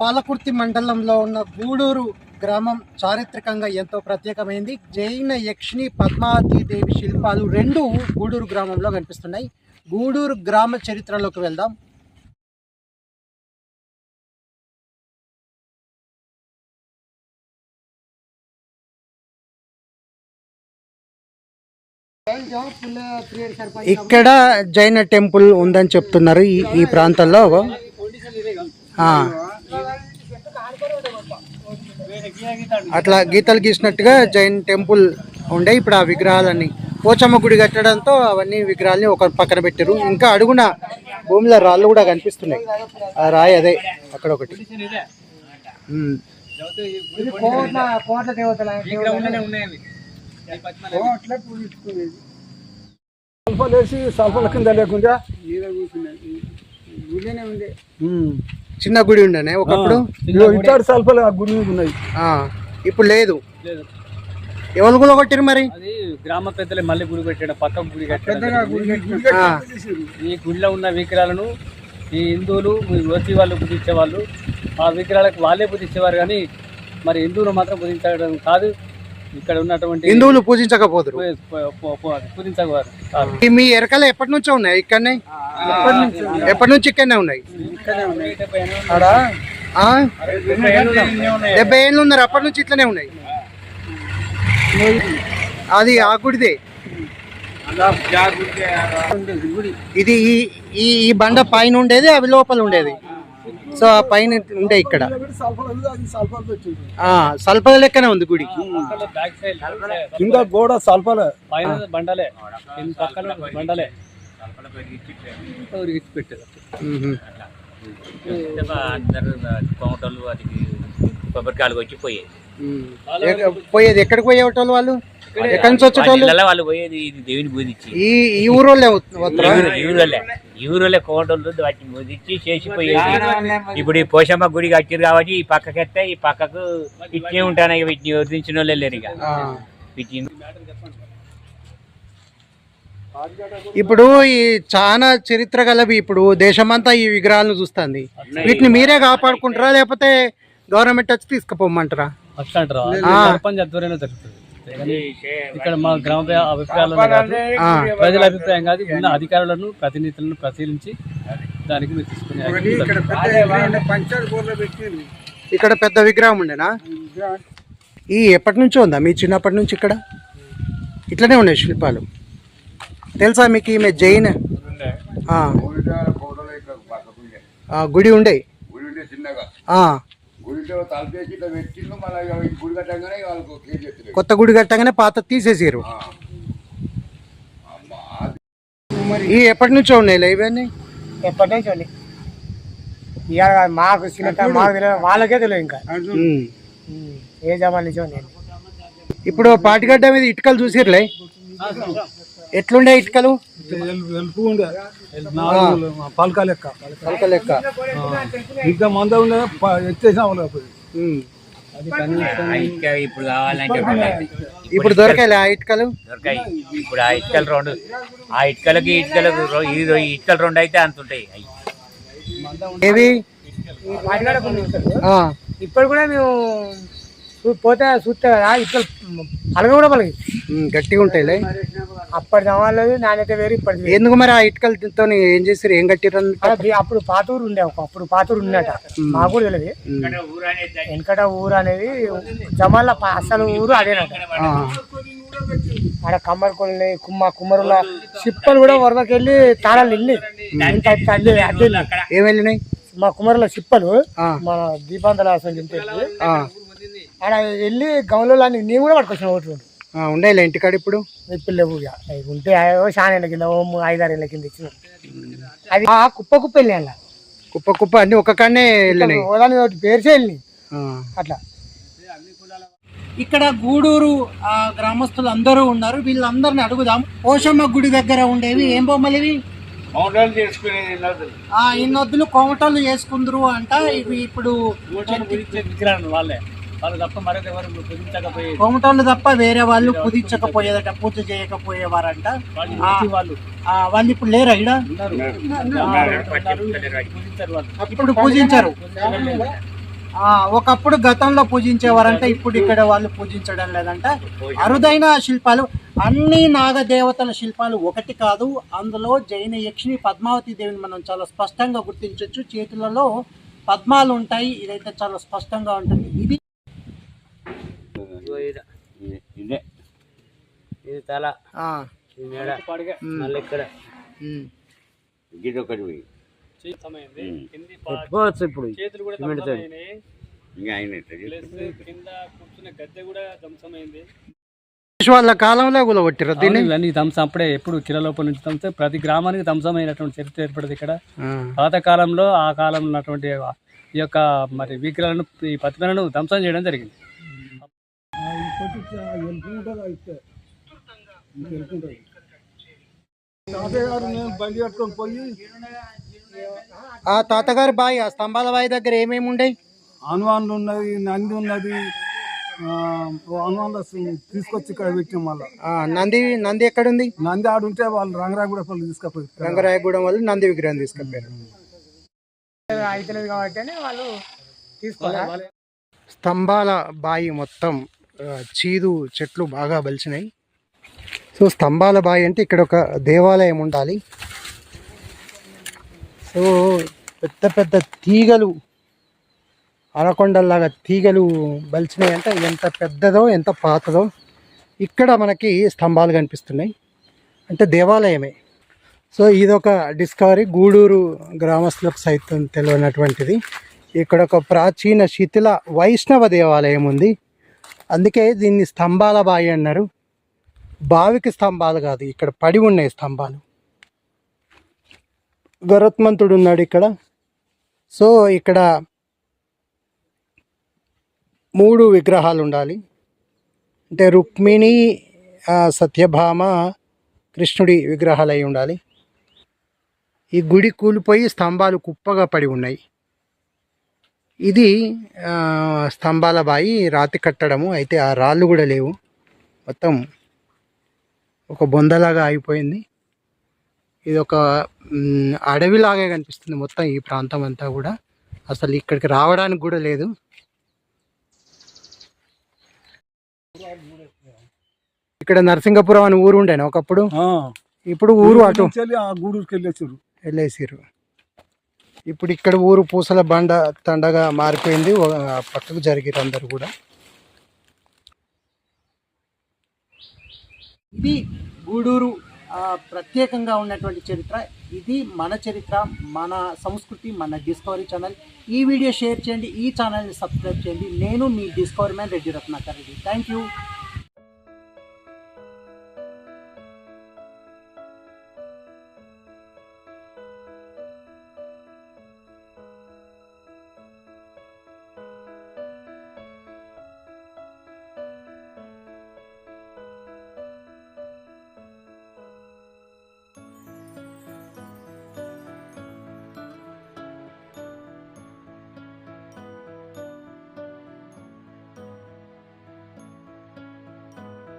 పాలకుర్తి మండలంలో ఉన్న గూడూరు గ్రామం చారిత్రకంగా ఎంతో ప్రత్యేకమైంది. జైన యక్షిణి పద్మావతి దేవి శిల్పాలు రెండు గూడూరు గ్రామంలో కనిపిస్తున్నాయి. గూడూరు గ్రామ చరిత్రలోకి వెళ్దాం. ఇక్కడ జైన టెంపుల్ ఉందని చెప్తున్నారు ఈ ఈ ప్రాంతంలో. ఆ. అట్లా గీతలు గీసినట్టుగా జైన్ టెంపుల్ ఉండే ఇప్పుడు ఆ విగ్రహాలన్నీ. పోచమ్మ గుడి కట్టడంతో అవన్నీ విగ్రహాలని ఒక పక్కన పెట్టారు. ఇంకా అడుగున భూమిలో రాళ్ళు కూడా కనిపిస్తున్నాయి. ఆ రాయి అదే అక్కడ ఒకటి. ఉమ్. సల్ఫాలు వేసి సల్ఫాల కింద లేకుండా ఉమ్. చిన్న గుడి ఉండనే ఒకప్పుడు? ఇట్లాంటి సల్ఫాలు ఆ గుడి ఉన్నాయి. ఇప్పుడు లేదు. ఎవరు కూడా కొట్టిరు మరి? అది గ్రామ పెద్దలే మళ్ళీ గుడి పెట్టాడు పక్క గుడి ఈ గుడిలో ఉన్న విగ్రహాలను ఈ హిందువులు ఓసీ వాళ్ళు పూజించే వాళ్ళు ఆ విగ్రహాలకు వాళ్ళే పూజించేవారు కానీ మరి హిందువులు మాత్రం పూజించడం కాదు. ఇక్కడ ఉన్నటువంటి హిందువులు పూజించకపోదురు. పూ- పూ- పూ- పూజించేవారు కాదు ఈ మీ ఎరకలు ఎప్పటి నుంచో ఉన్నాయి? ఇక్కడనే? ఎప్పటి నుంచి? ఇక్కడనే ఉన్నాయి? ఆడ? ఆ? డెబ్బై ఏళ్ళు ఉన్నారు. అప్పటి నుంచి ఇట్లనే ఉన్నాయి. అది ఆ గుడిదే. ఇది ఈ బండ పైన ఉండేది అవి లోపల ఉండేది? సో ఆ పైన ఉండే ఇక్కడ. సల్పల లెక్కనే ఉంది గుడి. పక్కన బ్యాక్ సైడ్ కింద గోడ సల్ఫాలే పైన బండలే. బండలే. కొబ్బరికాయలు వచ్చి పోయేది. పోయేది? ఎక్కడికి పోయేటోళ్ళు వాళ్ళు? ఎక్కడి నుంచి వచ్చేటోళ్ళు? వాళ్ళు పోయేది ఇది దేవుని బోధించి ఈ ఈ ఊరోళ్ళే వస్తారా ఊరులే ఈ ఊరులే కోమటోళ్ళు వాటిని బోధించి చేసిపోయేది. ఇప్పుడు ఈ పోషమ్మ గుడి కట్టిరు కాబట్టి ఈ పక్కకెత్తే ఈ పక్కకు ఇట్నే ఉంటాను ఇక వీటిని వర్తించిన వాళ్ళే లేరు ఇక. వీటిని ఇప్పుడు ఈ చాలా చరిత్ర గలవి ఇప్పుడు దేశమంతా ఈ విగ్రహాలను చూస్తుంది. వీటిని మీరే కాపాడుకుంటారా లేకపోతే గవర్నమెంట్ వచ్చి తీసుకుపోమంటారా? అట్లా అంటారా? ఆధ్వర్యంలో జరుగుతుంది ఇక్కడ మా గ్రామ ప్ర- అభిప్రాయాలు. ప్రజల అభిప్రాయం కాదు ఉన్న అధికారులను ప్రతినిధులను పరిశీలించి దానికి మీరు తీసుకునే ఇక్కడ పెద్ద విగ్రహం ఉండేనా? ఈ ఎప్పటి నుంచో ఉందా? మీ చిన్నప్పటి నుంచి ఇక్కడ? ఇట్లనే ఉన్నాయి శిల్పాలు. తెలుసా మీకు ఈమె జైన్? గుడి ఉండే గుడి ఉంటే చిన్నగా ఆ, గుడిలో తలపేసి ఇట్లా గుడి కట్టంగానే వాళ్ళకు కొత్త గుడి కట్టగానే పాత తీసేసారు ఈ ఎప్పటి నుంచో ఉన్నాయి ఇవన్నీ ఎప్పటి నుంచి ఇవాళ మాకు చిన్న మాకు తెలియదు వాళ్ళకే తెలియదు ఇంకా ఏ జమాన్ నుంచి ఇప్పుడు పాటిగడ్డ మీద ఇటుకలు చూసిర్లే ఎట్లుండే ఇటుకలు పలక లెక్క పలక లెక్క ఇంకా మంద ఉండే ఎత్తేసిన ఇప్పుడు కావాలంటే దొరకాయి. ఇప్పుడు దొరకాలి ఆ ఇటుకలు? దొరకాయి. ఇప్పుడు ఆ ఇటుకలు రెండు. ఆ ఇటుకలకి ఇటుకలకు ఈ ఇటుకలు రెండు అయితే అంత ఉంటాయి. అవి ఇప్పుడు కూడా మేము పోతే చూస్తే కదా ఇప్పుడు పలక కూడా పలకి ఉమ్, గట్టిగా ఉంటాయిలే అప్పటి జమాన్లో నాణ్యత వేరు ఇప్పటి. ఎందుకు మరి ఆ ఇటుకలతో ఏం చేసారు ఏం? అది అప్పుడు పాతూరు ఉండే ఒక అప్పుడు పాతూరు ఉన్నట మాకు కూడా తెలియదు వెనకట ఊరు అనేది జమాన్ల ప- అసలు ఊరు అదేనట ఆడ కమ్మరి కొల్లి కుమ్మ కుమ్మరుల సిప్పలు కూడా వరదకెళ్ళి తాళాలు వెళ్ళి తల్లి అడ్డు ఏం వెళ్ళినాయి? మా కుమ్మరుల సిప్పలు ఆ. మన దీపాంతరాసం తింటే ఆ, ఆడ వెళ్ళి గౌన్లో నేను కూడా పట్టుకొచ్చిన ఓట్లు ఆ, ఉండేలే ఇంటికాడ ఇప్పుడు? ఇప్పుడు లేవు ఇక. ఉంటే చాలా ఏళ్ళ కింద ఓ ఐదారు ఏళ్ళ కింద ఇచ్చిన. అది ఆ కుప్ప కుప్ప వెళ్ళి అలా. కుప్ప కుప్ప అన్ని ఒక కాడనే వెళ్ళినాయి. ఓదాని ఒకటి పేర్చే. అట్లా. ఇక్కడ గూడూరు ఆ, గ్రామస్తులు అందరూ ఉన్నారు. వీళ్ళందరిని అడుగుదాం. పోషమ్మ గుడి దగ్గర ఉండేవి. ఏం బొమ్మలు ఇవి మౌంటాలు చేసుకునేది ఆ ఇన్నొద్దులు కోమటోళ్ళు చేసుకుందరు అంట. ఇవి ఇప్పుడు వాళ్ళే. వాళ్ళు తప్ప మరొక ఎవరు పూజించకపోయే కోమటోళ్ళు తప్ప వేరే వాళ్ళు పుదించకపోయేదట పూజ చేయకపోయేవారంట. వాళ్ళు వాళ్ళు ఇప్పుడు లేరా వాళ్ళు ఇప్పుడు పూజించారు. ఆ, ఒకప్పుడు గతంలో పూజించేవారంటే ఇప్పుడు ఇక్కడ వాళ్ళు పూజించడం లేదంట. అరుదైన శిల్పాలు అన్ని నాగదేవతల శిల్పాలు ఒకటి కాదు అందులో జైన యక్షిని పద్మావతి దేవిని మనం చాలా స్పష్టంగా గుర్తించవచ్చు చేతులలో పద్మాలు ఉంటాయి ఇదైతే చాలా స్పష్టంగా ఉంటుంది. ఇది ఇదే. ఇది. తల. ఆ, ఇది మెడ. మళ్ళీ ఇక్కడ. ఒకటి పోయి. పెట్టుకోవచ్చు ఇప్పుడు. కూడా కూడా వాళ్ళ కాలంలో కూలగొట్టిరు దీన్ని? అవును, ఇవన్నీ ధ్వంసం అప్పుడే ఎప్పుడు కిల లోపల నుంచి ధ్వంసం ప్రతి గ్రామానికి ధ్వంసమైనటువంటి చరిత్ర ఏర్పడింది ఇక్కడ. ఆ, పాతకాలంలో ఆ కాలంలో ఉన్నటువంటి ఈ యొక్క మరి విగ్రహాలను ఈ ప్రతిమలను ధ్వంసం చేయడం జరిగింది. తాతయ్య గారు నేను బండి కట్టుకొని పోయి ఆ తాతగారి బావి ఆ స్తంభాల బావి దగ్గర ఏమేమి ఉండేవి హనుమాన్లు ఉన్నది నంది ఉన్నది హనుమాన్లు తీసుకొచ్చి ఇక్కడ పెట్టాం మళ్ళా. ఆ, నంది నంది ఎక్కడుంది? నంది ఆడుంటే వాళ్ళు రంగరాగూడ పళ్ళు తీసుకపోయి రంగరాయగూడెం వాళ్ళు నంది విగ్రహం తీసుకెళ్ళారు అవుతలేదు కాబట్టి వాళ్ళు తీసుకోవాలి స్తంభాల బాయి మొత్తం చీదు చెట్లు బాగా బలిచినాయి సో స్తంభాల బాయి అంటే ఇక్కడ ఒక దేవాలయం ఉండాలి. సో పెద్ద పెద్ద తీగలు అరకొండల్లాగా తీగలు బలిచినాయి అంటే ఎంత పెద్దదో ఎంత పాతదో ఇక్కడ మనకి స్తంభాలు కనిపిస్తున్నాయి. అంటే దేవాలయమే. సో ఇదొక డిస్కవరీ గూడూరు గ్రామస్తులకు సైతం తెలియనటువంటిది. ఇక్కడ ఒక ప్రాచీన శిథిల వైష్ణవ దేవాలయం ఉంది. అందుకే దీన్ని స్తంభాల బావి అన్నారు. బావికి స్తంభాలు కాదు ఇక్కడ పడి ఉన్నాయి స్తంభాలు. గరుత్మంతుడు ఉన్నాడు ఇక్కడ. సో ఇక్కడ మూడు విగ్రహాలు ఉండాలి. అంటే రుక్మిణి సత్యభామ కృష్ణుడి విగ్రహాలు అయి ఉండాలి. ఈ గుడి కూలిపోయి స్తంభాలు కుప్పగా పడి ఉన్నాయి. ఇది స్తంభాల బాయి రాతి కట్టడము. అయితే ఆ రాళ్ళు కూడా లేవు. మొత్తం ఒక బొందలాగా అయిపోయింది ఇది ఒక అడవిలాగే కనిపిస్తుంది మొత్తం ఈ ప్రాంతం అంతా కూడా. అసలు ఇక్కడికి రావడానికి కూడా లేదు. ఇక్కడ నరసింగపురం అని ఊరు ఉండేనా ఒకప్పుడు? ఇప్పుడు ఊరు అటు వెళ్ళేసిరు ఇప్పుడు ఇక్కడ ఊరు పూసల బండ తండగా మారిపోయింది. పక్కకు జరిగారు అందరు కూడా. ఇది గూడూరు ప్రత్యేకంగా ఉన్నటువంటి చరిత్ర. ఇది మన చరిత్ర మన సంస్కృతి మన డిస్కవరీ ఛానల్ ఈ వీడియో షేర్ చేయండి ఈ ఛానల్ని సబ్స్క్రైబ్ చేయండి. నేను మీ discovery man Reddy Ratnakar Reddy. Thank you